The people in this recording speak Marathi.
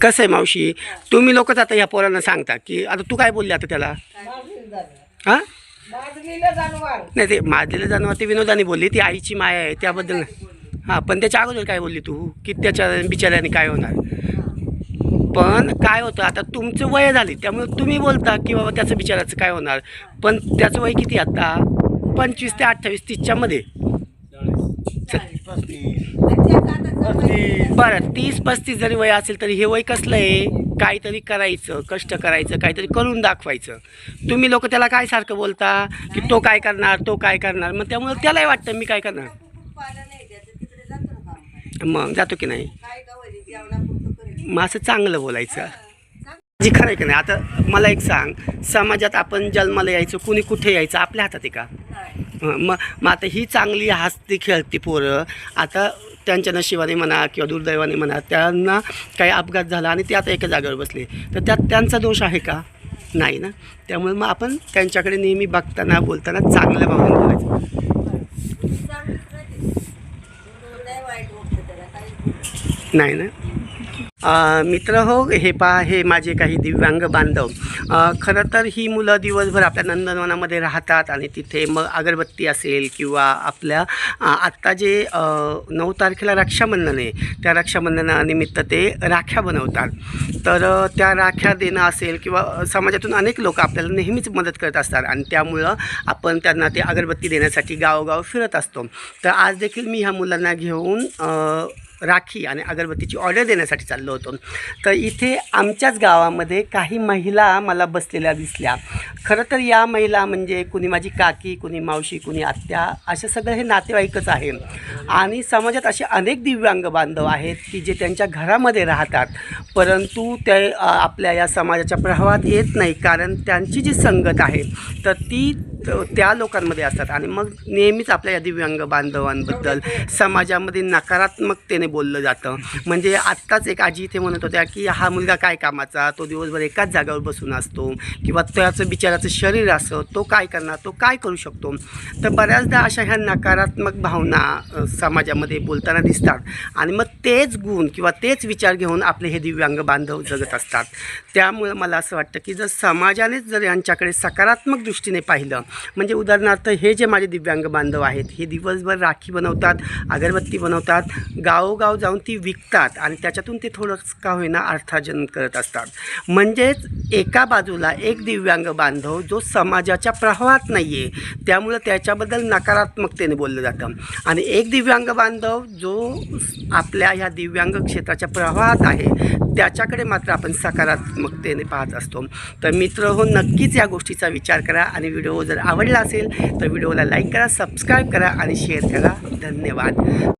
कसं आहे मावशी? तुम्ही लोकच आता या पोरांना सांगता की आता तू काय बोलली आता त्याला? हां? जानवर नाही ते माझलेलं जाणं ती विनोदाने बोलली ती आईची माया आहे त्याबद्दल हां पण त्याच्या अगोदर काय बोलली तू? की त्याच्या बिचाऱ्याने काय होणार? पण काय होतं आता तुमचं वय झाली त्यामुळे तुम्ही बोलता की बाबा त्याचं बिचाराचं काय होणार? पण त्याचं वय किती आता? पंचवीस ते अठ्ठावीस तीसच्या मध्ये. बरं तीस पस्तीस जरी वय असेल तरी हे वय कसलं आहे? काहीतरी करायचं कष्ट करायचं काहीतरी करून दाखवायचं. तुम्ही लोक त्याला काय सारखं बोलता? की तो काय करणार तो काय करणार? मग त्यामुळे त्यालाही वाटतं मी काय करणार? मग जातो की नाही? मग असं चांगलं बोलायचं. जी खरं आहे की नाही आता मला एक सांग. समाजात आपण जन्माला यायचं कुणी कुठे यायचं? आपल्या हातात आहे का? मग मग आता ही चांगली हसती खेळती पोरं आता त्यांच्या नशिबाने म्हणा किंवा दुर्दैवाने म्हणा त्यांना काही अपघात झाला आणि ते आता एका जागेवर बसले. तर त्यात त्यांचा दोष आहे का? नाही ना. त्यामुळे मग आपण त्यांच्याकडे नेहमी बघताना बोलताना चांगल्या भावनेने बोलायचं. नाही ना. मित्र हो हे पहा हे माझे काही दिव्यांग बांधव. खरं तर ही मुलं दिवसभर आपल्या नंदनवनामध्ये राहतात आणि तिथे मग अगरबत्ती असेल किंवा आपल्या आत्ता जे नऊ तारखेला रक्षाबंधन आहे त्या रक्षाबंधनानिमित्त ते राख्या बनवतात. तर त्या राख्या देणं असेल किंवा समाजातून अनेक लोक आपल्याला नेहमीच मदत करत असतात आणि त्यामुळं आपण त्यांना ते अगरबत्ती देण्यासाठी गावोगाव फिरत असतो. तर आज देखील मी ह्या मुलांना घेऊन राखी आणि अगरबत्तीची ऑर्डर देण्यासाठी चाललो होतो. तर इथे आमच्याच गावामध्ये काही महिला मला बसलेल्या दिसल्या. खरं तर या महिला म्हणजे कुणी माझी काकी कुणी मावशी कुणी आत्या असे सगळे हे नातेवाईकच आहे. आणि समाजात असे अनेक दिव्यांग बांधव आहेत की जे त्यांच्या घरामध्ये राहतात. परंतु ते आपल्या या समाजाच्या प्रभावात येत नाही कारण त्यांची जी संगत आहे तर ती त्या लोकांमध्ये असतात. आणि मग नेहमीच आपल्या या दिव्यांग बांधवांबद्दल समाजामध्ये नकारात्मकतेने बोललं जातं. म्हणजे आत्ताच एक आजी इथे म्हणत होत्या की हा मुलगा काय कामाचा? तो दिवसभर एकाच जागावर बसून असतो. किंवा त्याचं बिचाराचं शरीर असं तो काय करणार? तो काय करू शकतो? तर बऱ्याचदा अशा ह्या नकारात्मक भावना समाजामध्ये बोलताना दिसतात. आणि मग तेच गुण किंवा तेच विचार घेऊन आपले हे दिव्यांग बांधव जगत असतात. त्यामुळं मला असं वाटतं की जर समाजानेच जर यांच्याकडे सकारात्मक दृष्टीने पाहिलं म्हणजे उदाहरणार्थ हे जे माझे दिव्यांग बांधव आहेत हे दिवसभर राखी बनवतात अगरबत्ती बनवतात गावोगाव जाऊन ती विकतात आणि त्याच्यातून ते थोडंच का होईना अर्थार्जन करत असतात. म्हणजेच एका बाजूला एक दिव्यांग बांधव जो समाजाच्या प्रवाहात नाही आहे त्यामुळं त्याच्याबद्दल नकारात्मकतेने बोललं जातं. आणि एक दिव्यांग बांधव जो आपल्या ह्या दिव्यांग क्षेत्राच्या प्रवाहात आहे त्याच्याकडे मात्र आपण सकारात्मकतेने पाहत असतो. तर मित्र हो नक्कीच या गोष्टीचा विचार करा आणि व्हिडिओ जर आवडला असेल तर व्हिडिओला लाईक करा सबस्क्राईब करा आणि शेअर करा. धन्यवाद.